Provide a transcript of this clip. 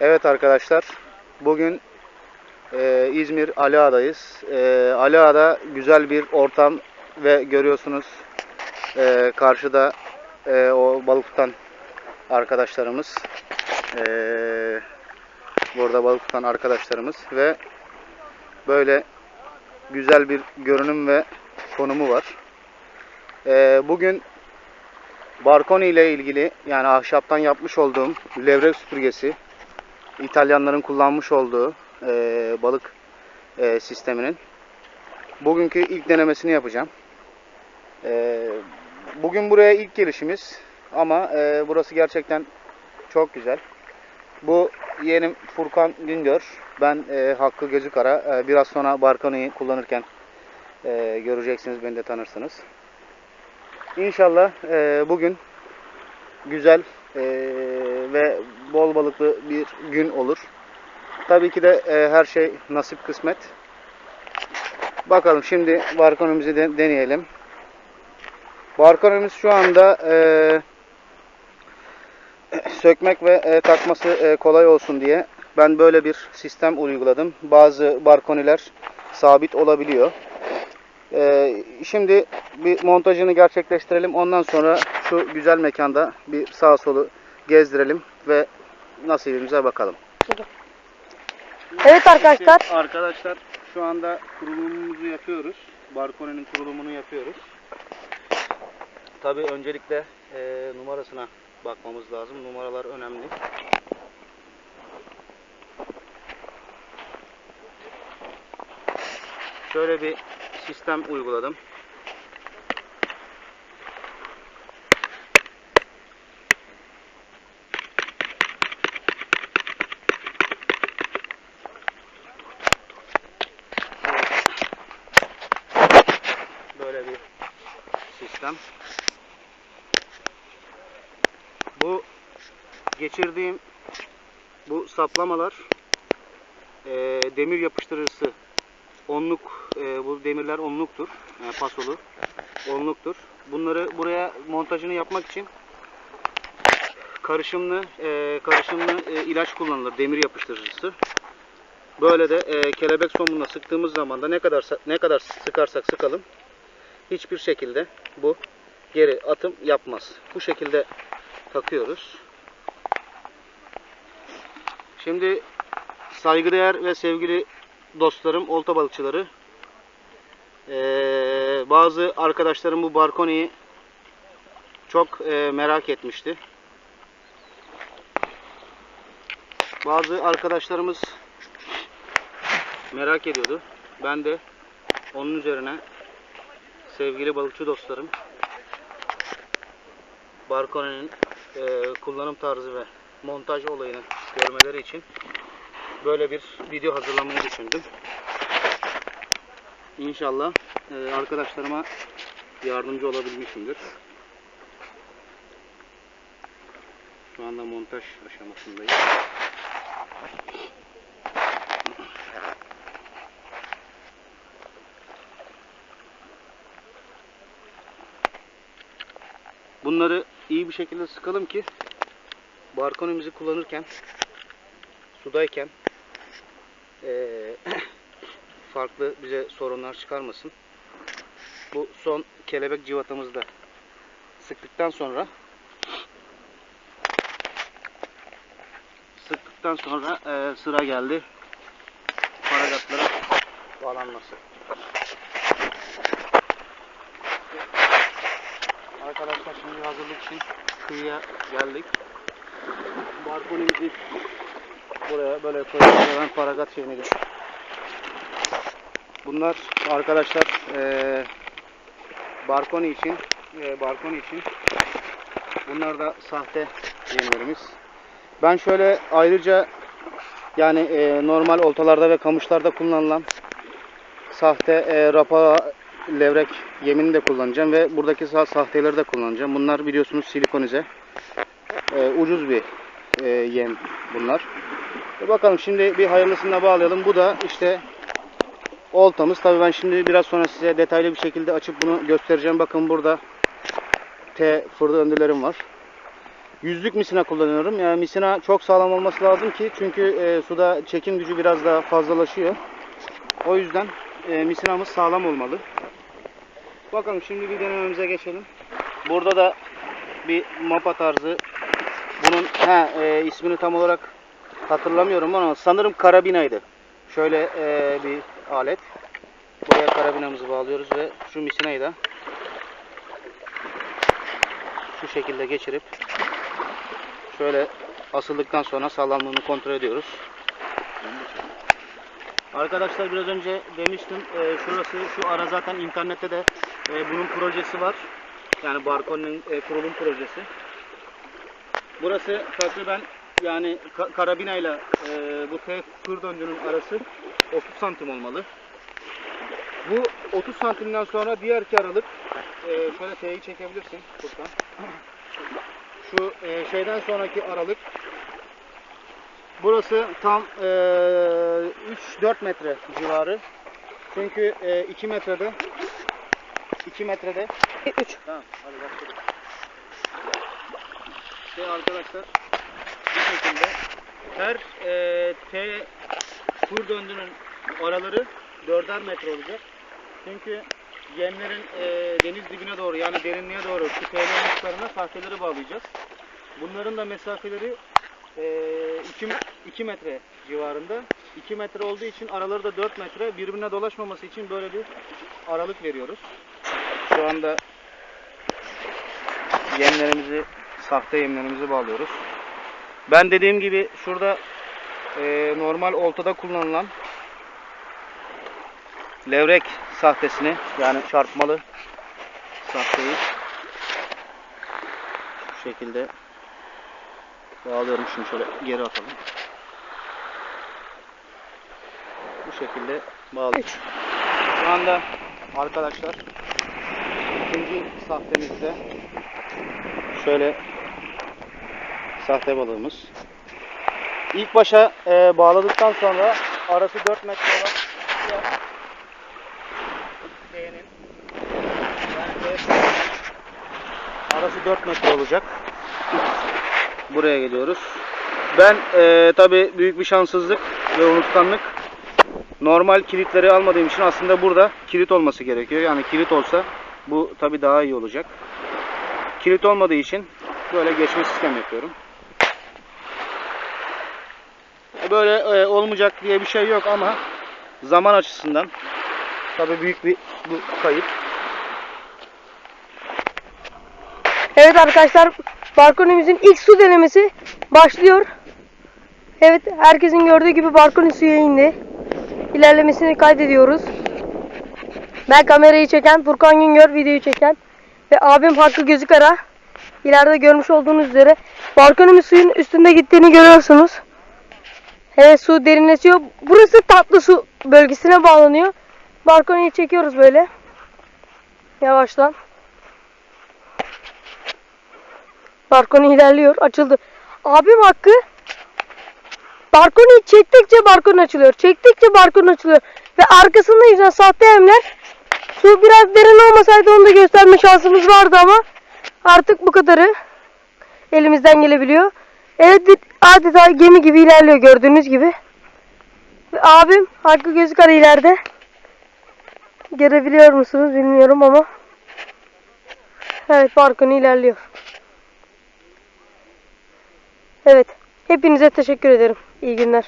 Evet arkadaşlar, bugün e, İzmir Ali Ağa'dayız. E, Ali Ağa'da güzel bir ortam ve görüyorsunuz e, karşıda e, o balık tutan arkadaşlarımız. E, burada balık tutan arkadaşlarımız ve böyle güzel bir görünüm ve konumu var. E, bugün Barkoni ile ilgili yani ahşaptan yapmış olduğum levrek süpürgesi İtalyanların kullanmış olduğu e, balık e, sisteminin bugünkü ilk denemesini yapacağım. E, bugün buraya ilk gelişimiz ama e, burası gerçekten çok güzel. Bu yeğenim Furkan Güngör. Ben e, Hakkı Gözükara. E, biraz sonra Barkoni'yi kullanırken e, göreceksiniz, beni de tanırsınız. İnşallah e, bugün güzel e, ve bol balıklı bir gün olur. Tabii ki de e, her şey nasip kısmet. Bakalım şimdi barkonumuzu de, deneyelim. Barkonumuz şu anda e, sökmek ve e, takması e, kolay olsun diye ben böyle bir sistem uyguladım. Bazı barkoniler sabit olabiliyor. Ee, şimdi bir montajını gerçekleştirelim. Ondan sonra şu güzel mekanda bir sağa solu gezdirelim ve nasibimize bakalım. Evet arkadaşlar. Arkadaşlar şu anda kurulumumuzu yapıyoruz. Barkone'nin kurulumunu yapıyoruz. Tabi öncelikle e, numarasına bakmamız lazım. Numaralar önemli. Şöyle bir sistem uyguladım. Böyle bir sistem. Bu geçirdiğim bu saplamalar eee, demir yapıştırıcısı onluk e, bu demirler onluktur. Yani pasolu onluktur. Bunları buraya montajını yapmak için karışımlı e, karışımlı e, ilaç kullanılır. Demir yapıştırıcısı. Böyle de e, kelebek somunla sıktığımız zaman da ne kadar ne kadar sıkarsak sıkalım hiçbir şekilde bu geri atım yapmaz. Bu şekilde takıyoruz. Şimdi saygıdeğer ve sevgili dostlarım, olta balıkçıları. Ee, bazı arkadaşlarım bu Barkoni'yi çok e, merak etmişti. Bazı arkadaşlarımız merak ediyordu. Ben de onun üzerine sevgili balıkçı dostlarım Barkoni'nin e, kullanım tarzı ve montaj olayını görmeleri için böyle bir video hazırlamayı düşündüm. İnşallah e, arkadaşlarıma yardımcı olabilmişimdir. Şu anda montaj aşamasındayım. Bunları iyi bir şekilde sıkalım ki barkonimizi kullanırken sudayken eee, farklı bize sorunlar çıkarmasın. Bu son kelebek cıvatamızı da sıktıktan sonra sıktıktan sonra eee, sıra geldi paragatlara bağlanması. Arkadaşlar şimdi hazırlık için kıyıya geldik. Barkonimizi buraya böyle koyuyoruz. Ben paragat şeyini gö- Bunlar arkadaşlar eee Barkoni için eee Barkoni için bunlar da sahte yemlerimiz. Ben şöyle ayrıca yani eee, normal oltalarda ve kamışlarda kullanılan sahte eee, rapa levrek yemini de kullanacağım ve buradaki sa- sahteleri de kullanacağım. Bunlar biliyorsunuz silikonize. Eee, ucuz bir eee, yem bunlar. E bakalım şimdi bir hayırlısına bağlayalım. Bu da işte oltamız. Tabii ben şimdi biraz sonra size detaylı bir şekilde açıp bunu göstereceğim. Bakın burada T fırda öndülerim var. yüzlük misina kullanıyorum. Yani misina çok sağlam olması lazım ki çünkü e, suda çekim gücü biraz daha fazlalaşıyor. O yüzden e, misinamız sağlam olmalı. Bakalım şimdi bir denememize geçelim. Burada da bir mapa tarzı. Bunun he, e, ismini tam olarak hatırlamıyorum ama sanırım karabinaydı. Şöyle e, bir alet. Buraya karabinamızı bağlıyoruz ve şu misinayı da şu şekilde geçirip şöyle asıldıktan sonra sağlamlığını kontrol ediyoruz. Arkadaşlar biraz önce demiştim e, şurası şu ara zaten internette de e, bunun projesi var. Yani Barkone'nin e, kurulum projesi. Burası takriben yani ka- karabinayla e, bu T kır döndünün arası 30 santim olmalı. Bu 30 santimden sonra diğer iki aralık e, şöyle T'yi çekebilirsin Furkan. Şu e, şeyden sonraki aralık burası tam e, 3-4 metre civarı. Çünkü e, 2 metrede 2 metrede 3. Tamam, hadi başlayalım. İşte arkadaşlar bu şekilde her e, T tur döndünün araları dörder metre olacak. Çünkü yemlerin e, deniz dibine doğru yani derinliğe doğru şu TL uçlarına sahteleri bağlayacağız. Bunların da mesafeleri e, 2, metre civarında. 2 metre olduğu için araları da 4 metre. Birbirine dolaşmaması için böyle bir aralık veriyoruz. Şu anda yemlerimizi, sahte yemlerimizi bağlıyoruz. Ben dediğim gibi şurada e, normal oltada kullanılan levrek sahtesini yani çarpmalı sahteyi şu şekilde bağlıyorum. Şimdi şöyle geri atalım. Bu şekilde bağlıyoruz. Şu anda arkadaşlar ikinci sahtemizde şöyle sahte balığımız. İlk başa e, bağladıktan sonra arası 4 metre olan sahnenin arası 4 metre olacak. Buraya geliyoruz. Ben e, tabi büyük bir şanssızlık ve unutkanlık normal kilitleri almadığım için aslında burada kilit olması gerekiyor. Yani kilit olsa bu tabi daha iyi olacak. Kilit olmadığı için böyle geçme sistem yapıyorum. E, Böyle e, olmayacak diye bir şey yok ama zaman açısından tabi büyük bir bu kayıp. Evet arkadaşlar Barkonemizin ilk su denemesi başlıyor. Evet herkesin gördüğü gibi Barkoni suya indi. İlerlemesini kaydediyoruz. Ben kamerayı çeken, Furkan Güngör videoyu çeken ve abim Hakkı Gözükara. İleride görmüş olduğunuz üzere Barkonemiz suyun üstünde gittiğini görüyorsunuz. Evet su derinleşiyor. Burası tatlı su bölgesine bağlanıyor. Barkoniyi çekiyoruz böyle. Yavaştan. Barkoni ilerliyor. Açıldı. Abim Hakkı Barkoni çektikçe barkon açılıyor. Çektikçe barkon açılıyor. Ve arkasında yüzen sahte emler su biraz derin olmasaydı onu da gösterme şansımız vardı ama artık bu kadarı elimizden gelebiliyor. Evet adeta gemi gibi ilerliyor gördüğünüz gibi. Ve abim Hakkı Gözükar ileride. Görebiliyor musunuz bilmiyorum ama. Evet barkon ilerliyor. Evet. Hepinize teşekkür ederim. İyi günler.